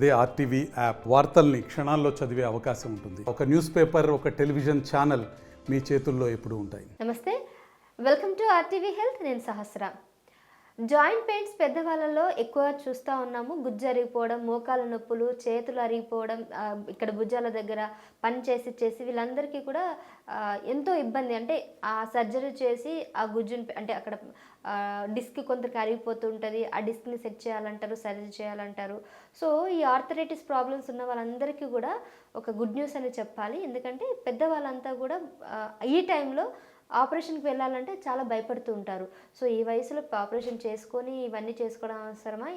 అదే RTV app వార్తల్ని క్షణాల్లో చదివే అవకాశం ఉంటుంది. ఒక న్యూస్ పేపర్ ఒక టెలివిజన్ ఛానల్ మీ చేతుల్లో ఎప్పుడు ఉంటాయి. నమస్తే. Welcome to RTV health. నేను సహస్ర. జాయింట్ పెయిన్స్ పెద్దవాళ్ళలో ఎక్కువ చూస్తూ ఉన్నాము. గుజ్జు అరిగిపోవడం మోకాల నొప్పులు చేతులు అరిగిపోవడం ఇక్కడ భుజాల దగ్గర పని చేసి చేసి వీళ్ళందరికీ కూడా ఎంతో ఇబ్బంది. అంటే ఆ సర్జరీ చేసి ఆ గుజ్జుని అంటే అక్కడ డిస్క్ కొందరికి అరిగిపోతూ ఉంటుంది ఆ డిస్క్ని సెట్ చేయాలంటారు సర్జరీ చేయాలంటారు. సో ఈ ఆర్థరైటిస్ ప్రాబ్లమ్స్ ఉన్న వాళ్ళందరికీ కూడా ఒక గుడ్ న్యూస్ అని చెప్పాలి. ఎందుకంటే పెద్దవాళ్ళంతా కూడా ఈ టైంలో ఆపరేషన్కి వెళ్ళాలంటే చాలా భయపడుతూ ఉంటారు. సో ఈ వయసులో ఆపరేషన్ చేసుకొని ఇవన్నీ చేసుకోవడం అవసరమా?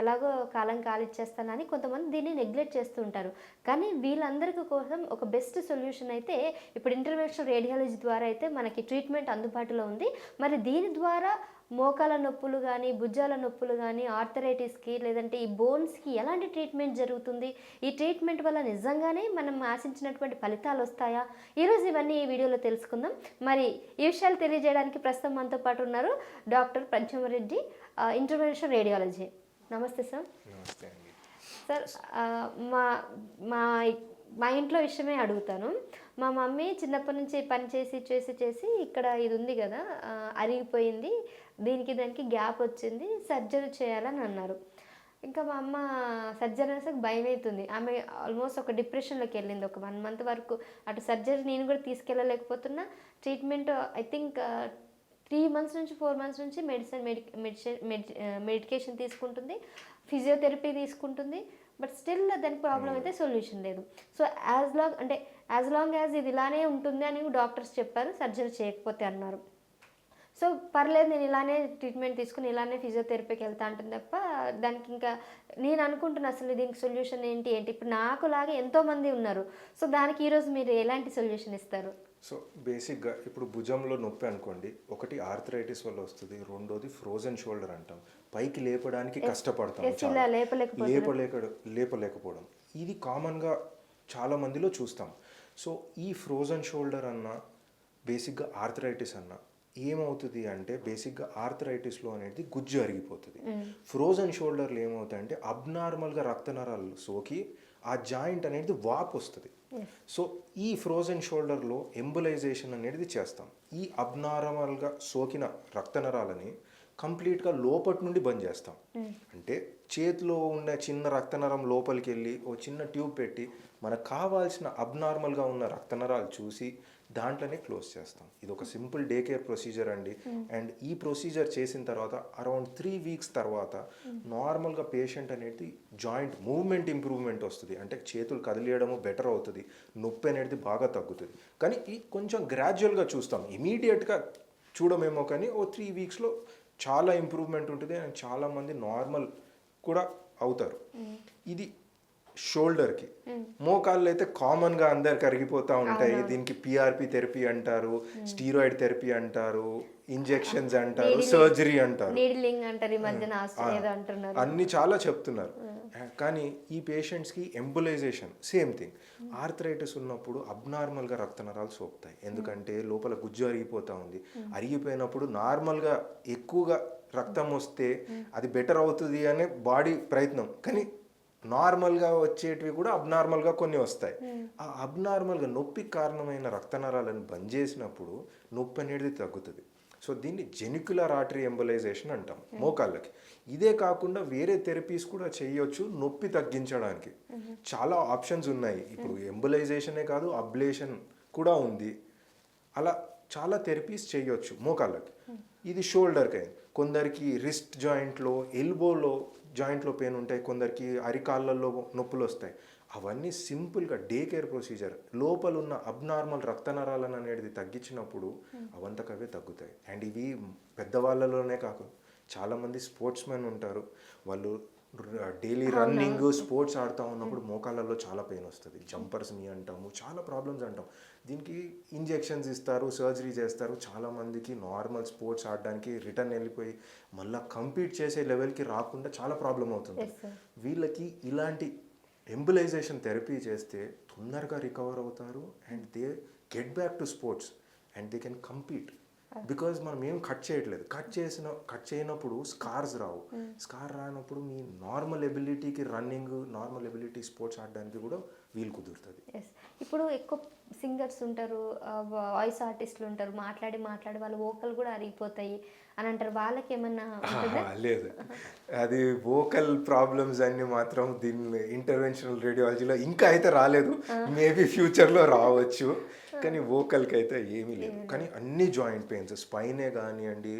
ఎలాగో కాలం కాలిచ్చేస్తానని కొంతమంది దీన్ని నెగ్లెక్ట్ చేస్తూ ఉంటారు. కానీ వీళ్ళందరికీ కోసం ఒక బెస్ట్ సొల్యూషన్ అయితే ఇప్పుడు ఇంటర్నేషనల్ రేడియాలజీ ద్వారా అయితే మనకి ట్రీట్మెంట్ అందుబాటులో ఉంది. మరి దీని ద్వారా మోకాల నొప్పులు కానీ భుజాల నొప్పులు కానీ ఆర్థరైటిస్కి లేదంటే ఈ బోన్స్కి ఎలాంటి ట్రీట్మెంట్ జరుగుతుంది? ఈ ట్రీట్మెంట్ వల్ల నిజంగానే మనం ఆశించినటువంటి ఫలితాలు వస్తాయా? ఈరోజు ఇవన్నీ ఈ వీడియోలో తెలుసుకుందాం. మరి ఈ విషయాలు తెలియజేయడానికి ప్రస్తుతం మనతో పాటు ఉన్నారు డాక్టర్ పంచమరెడ్డి ఇంటర్వెన్షన్ రేడియాలజీ. నమస్తే సార్. నమస్తే సార్ మా మా మా ఇంట్లో విషయమే అడుగుతాను. మా మమ్మీ చిన్నప్పటి నుంచి పని చేసి చేసి చేసి ఇక్కడ ఇది ఉంది కదా అరిగిపోయింది. దీనికి దానికి గ్యాప్ వచ్చింది. సర్జరీ చేయాలని అన్నారు. ఇంకా మా అమ్మ సర్జరీ అనేసరికి భయం అవుతుంది. ఆమె ఆల్మోస్ట్ ఒక డిప్రెషన్లోకి వెళ్ళింది. ఒక వన్ మంత్ వరకు అటు సర్జరీ నేను కూడా తీసుకెళ్ళలేకపోతున్నా. Treatment I think three months నుంచి ఫోర్ మంత్స్ నుంచి మెడిసిన్ మెడి మెడిసిన్ మెడికేషన్ తీసుకుంటుంది. ఫిజియోథెరపీ తీసుకుంటుంది. బట్ స్టిల్ దానికి ప్రాబ్లం అయితే సొల్యూషన్ లేదు. సో యాజ్ లాంగ్ అంటే యాజ్ లాంగ్ యాజ్ ఇది ఇలానే ఉంటుంది అని డాక్టర్స్ చెప్పారు సర్జరీ చేయకపోతే అన్నారు. సో పర్లేదు నేను ఇలానే ట్రీట్మెంట్ తీసుకుని ఇలానే ఫిజియోథెరపీకి వెళ్తా అంటుంది తప్ప దానికి ఇంకా నేను అనుకుంటున్నా అసలు దీనికి సొల్యూషన్ ఏంటి ఏంటి? ఇప్పుడు నాకు లాగా ఎంతోమంది ఉన్నారు. సో దానికి ఈరోజు మీరు ఎలాంటి సొల్యూషన్ ఇస్తారు? సో బేసిక్గా ఇప్పుడు భుజంలో నొప్పి అనుకోండి ఒకటి ఆర్థరైటిస్ వల్ల వస్తుంది రెండోది ఫ్రోజన్ షోల్డర్ అంటాం. పైకి లేపడానికి కష్టపడతాం చాలా. లేపలేక లేపలేకపోవడం. ఇది కామన్గా చాలా మందిలో చూస్తాం. సో ఈ ఫ్రోజన్ షోల్డర్ అన్న బేసిక్గా ఆర్థరైటిస్ అన్న ఏమవుతుంది అంటే బేసిక్గా ఆర్థరైటిస్లో అనేది గుజ్జు అరిగిపోతుంది. ఫ్రోజన్ షోల్డర్లు ఏమవుతాయంటే అబ్నార్మల్గా రక్తనరాలు సోకి ఆ జాయింట్ అనేది వాపు వస్తుంది. సో ఈ ఫ్రోజన్ షోల్డర్లో ఎంబులైజేషన్ అనేది చేస్తాం. ఈ అబ్నార్మల్గా సోకిన రక్తనరాలని కంప్లీట్గా లోపటి నుండి బంద్ చేస్తాం. అంటే చేతిలో ఉన్న చిన్న రక్తనరం లోపలికి వెళ్ళి ఓ చిన్న ట్యూబ్ పెట్టి మనకు కావాల్సిన అబ్నార్మల్గా ఉన్న రక్తనరాలు చూసి దాంట్లోనే క్లోజ్ చేస్తాం. ఇది ఒక సింపుల్ డే కేర్ ప్రొసీజర్ అండి. అండ్ ఈ ప్రొసీజర్ చేసిన తర్వాత అరౌండ్ త్రీ వీక్స్ తర్వాత నార్మల్గా పేషెంట్ అనేది జాయింట్ మూవ్మెంట్ ఇంప్రూవ్మెంట్ వస్తుంది. అంటే చేతులు కదిలియడము బెటర్ అవుతుంది నొప్పి అనేది బాగా తగ్గుతుంది. కానీ ఈ కొంచెం గ్రాడ్యువల్గా చూస్తాం. ఇమీడియట్గా చూడమేమో కానీ ఓ త్రీ వీక్స్లో చాలా ఇంప్రూవ్మెంట్ ఉంటుంది అండ్ చాలామంది నార్మల్ కూడా అవుతారు. ఇది షోల్డర్కి. మోకాళ్ళు అయితే కామన్గా అందరికి కరిగిపోతూ ఉంటాయి. దీనికి పిఆర్పి థెరపీ అంటారు స్టీరాయిడ్ థెరపీ అంటారు ఇంజెక్షన్స్ అంటారు సర్జరీ అంటారు. అన్ని చాలా చెప్తున్నారు. కానీ ఈ పేషెంట్స్కి ఎంబులైజేషన్ సేమ్ థింగ్. ఆర్థరైటిస్ ఉన్నప్పుడు అబ్నార్మల్గా రక్తనరాలు సోపుతాయి ఎందుకంటే లోపల గుజ్జు అరిగిపోతూ ఉంది. అరిగిపోయినప్పుడు నార్మల్గా ఎక్కువగా రక్తం వస్తే అది బెటర్ అవుతుంది అనే బాడీ ప్రయత్నం. కానీ నార్మల్గా వచ్చేటివి కూడా అబ్నార్మల్గా కొన్ని వస్తాయి. ఆ అబ్నార్మల్గా నొప్పికి కారణమైన రక్తనరాలను బంద్ చేసినప్పుడు నొప్పి అనేది తగ్గుతుంది. సో దీన్ని జెనికులర్ ఆర్టరీ ఎంబలైజేషన్ అంటాం మోకాళ్ళకి. ఇదే కాకుండా వేరే థెరపీస్ కూడా చేయొచ్చు నొప్పి తగ్గించడానికి. చాలా ఆప్షన్స్ ఉన్నాయి. ఇప్పుడు ఎంబలైజేషనే కాదు అబ్లేషన్ కూడా ఉంది. అలా చాలా థెరపీస్ చేయొచ్చు మోకాళ్ళకి. ఇది షోల్డర్కి అయింది కొందరికి రిస్ట్ జాయింట్లో ఎల్బోలో జాయింట్లో పెయిన్ ఉంటాయి కొందరికి అరికాళ్ళల్లో నొప్పులు వస్తాయి అవన్నీ సింపుల్గా డే కేర్ ప్రొసీజర్. లోపల ఉన్న అబ్నార్మల్ రక్తనరాలను అనేది తగ్గించినప్పుడు అవంతకవే తగ్గుతాయి. అండ్ ఇవి పెద్దవాళ్ళలోనే కాకుండా చాలామంది స్పోర్ట్స్ మెన్ ఉంటారు. వాళ్ళు డైలీ రన్నింగ్ స్పోర్ట్స్ ఆడుతూ ఉన్నప్పుడు మోకాళ్ళలో చాలా పెయిన్ వస్తుంది. జంపర్స్ నీ అంటాము చాలా ప్రాబ్లమ్స్ అంటాం. దీనికి ఇంజెక్షన్స్ ఇస్తారు సర్జరీ చేస్తారు. చాలా మందికి నార్మల్ స్పోర్ట్స్ ఆడడానికి రిటర్న్ వెళ్ళిపోయి మళ్ళీ కంపీట్ చేసే లెవెల్కి రాకుండా చాలా ప్రాబ్లం అవుతుంది. వీళ్ళకి ఇలాంటి ఎంబులైజేషన్ థెరపీ చేస్తే తొందరగా రికవర్ అవుతారు and they get back to sports and they can compete because మనం ఏం కట్ చేయట్లేదు. కట్ చేసిన కట్ చేయనప్పుడు స్కార్స్ రావు. స్కార్ రానప్పుడు మీ నార్మల్ ఎబిలిటీకి రన్నింగ్ నార్మల్ ఎబిలిటీ స్పోర్ట్స్ ఆడడానికి కూడా వీలు కుదురుతుంది. ఎస్ ఇప్పుడు ఎక్కువ సింగర్స్ ఉంటారు వాయిస్ ఆర్టిస్టులు ఉంటారు మాట్లాడి మాట్లాడి వాళ్ళ వోకల్ కూడా అరిగిపోతాయి అని అంటారు. వాళ్ళకి ఏమన్నా లేదు. అది వోకల్ ప్రాబ్లమ్స్ అన్ని మాత్రం దీన్ని ఇంటర్వెన్షనల్ రేడియాలజీలో ఇంకా అయితే రాలేదు. మేబీ ఫ్యూచర్లో రావచ్చు. కానీ వోకల్కి అయితే ఏమీ లేదు. కానీ అన్ని జాయింట్ పెయిన్స్ స్పైనే కానివ్వండి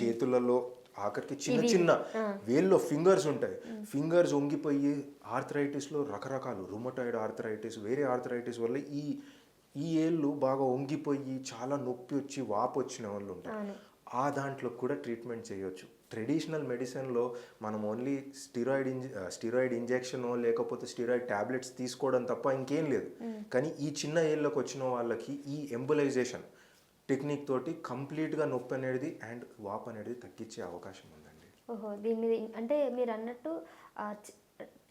చేతులలో ఆఖరికి చిన్న చిన్న వేల్లో ఫింగర్స్ ఉంటాయి. ఫింగర్స్ వంగిపోయి ఆర్థరైటిస్లో రకరకాలు రుమటాయిడ్ ఆర్థరైటిస్ వేరే ఆర్థరైటిస్ వల్ల ఈ ఈ ఏళ్ళు బాగా వంగిపోయి చాలా నొప్పి వచ్చి వాపు వచ్చిన వాళ్ళు ఉంటారు. ఆ దాంట్లో కూడా ట్రీట్మెంట్ చేయొచ్చు. ట్రెడిషనల్ మెడిసిన్లో మనం ఓన్లీ స్టిరాయిడ్ ఇంజ స్టిరాయిడ్ ఇంజెక్షన్ లేకపోతే స్టిరాయిడ్ టాబ్లెట్స్ తీసుకోవడం తప్ప ఇంకేం లేదు. కానీ ఈ చిన్న ఏళ్ళకి వచ్చిన వాళ్ళకి ఈ ఎంబులైజేషన్ టెక్నిక్ తోటి కంప్లీట్గా నొప్పి అనేది అండ్ వాప్ అనేది తగ్గించే అవకాశం ఉందండి. ఓహో దీని మీద అంటే మీరు అన్నట్టు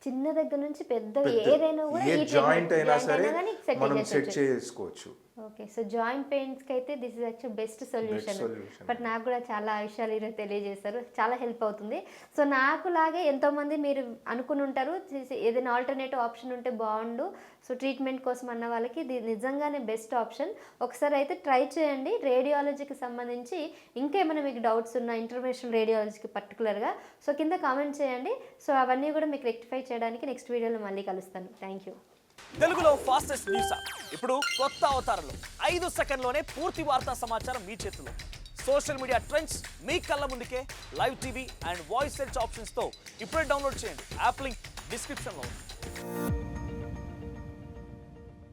చిన్న దగ్గర నుంచి పెద్ద ఏదైనా కూడా ఏ జాయింట్ అయినా సరే మనం సెట్. చేసుకోవచ్చు. ఓకే సో జాయింట్ పెయిన్స్కి అయితే this is actual best solution. But నాకు కూడా చాలా విషయాలు ఈరోజు తెలియజేశారు. చాలా హెల్ప్ అవుతుంది. సో నాకు లాగే ఎంతో మంది మీరు అనుకుని ఉంటారు ఏదైనా ఆల్టర్నేటివ్ ఆప్షన్ ఉంటే బాగుండు. సో ట్రీట్మెంట్ కోసం అన్న వాళ్ళకి ఇది నిజంగానే బెస్ట్ ఆప్షన్. ఒకసారి అయితే ట్రై చేయండి. రేడియాలజీకి సంబంధించి ఇంకేమైనా మీకు డౌట్స్ ఉన్నా ఇంటర్మేషన్ రేడియాలజీకి పర్టికులర్గా సో కింద కామెంట్ చేయండి. సో అవన్నీ కూడా మీకు రెక్టిఫై చేయడానికి నెక్స్ట్ వీడియోలో మళ్ళీ కలుస్తాను. Thank you. తెలుగులో ఫాస్టెస్ట్ న్యూస్ ఇప్పుడు కొత్త అవతారంలో ఐదు సెకండ్లోనే పూర్తి వార్తా సమాచారం మీ చేతిలో. సోషల్ మీడియా ట్రెండ్స్ మీ కళ్ళ ముందుకే live TV and voice search ఆప్షన్స్తో ఇప్పుడే డౌన్లోడ్ చేయండి. యాప్ లింక్ డిస్క్రిప్షన్లో ఉంది.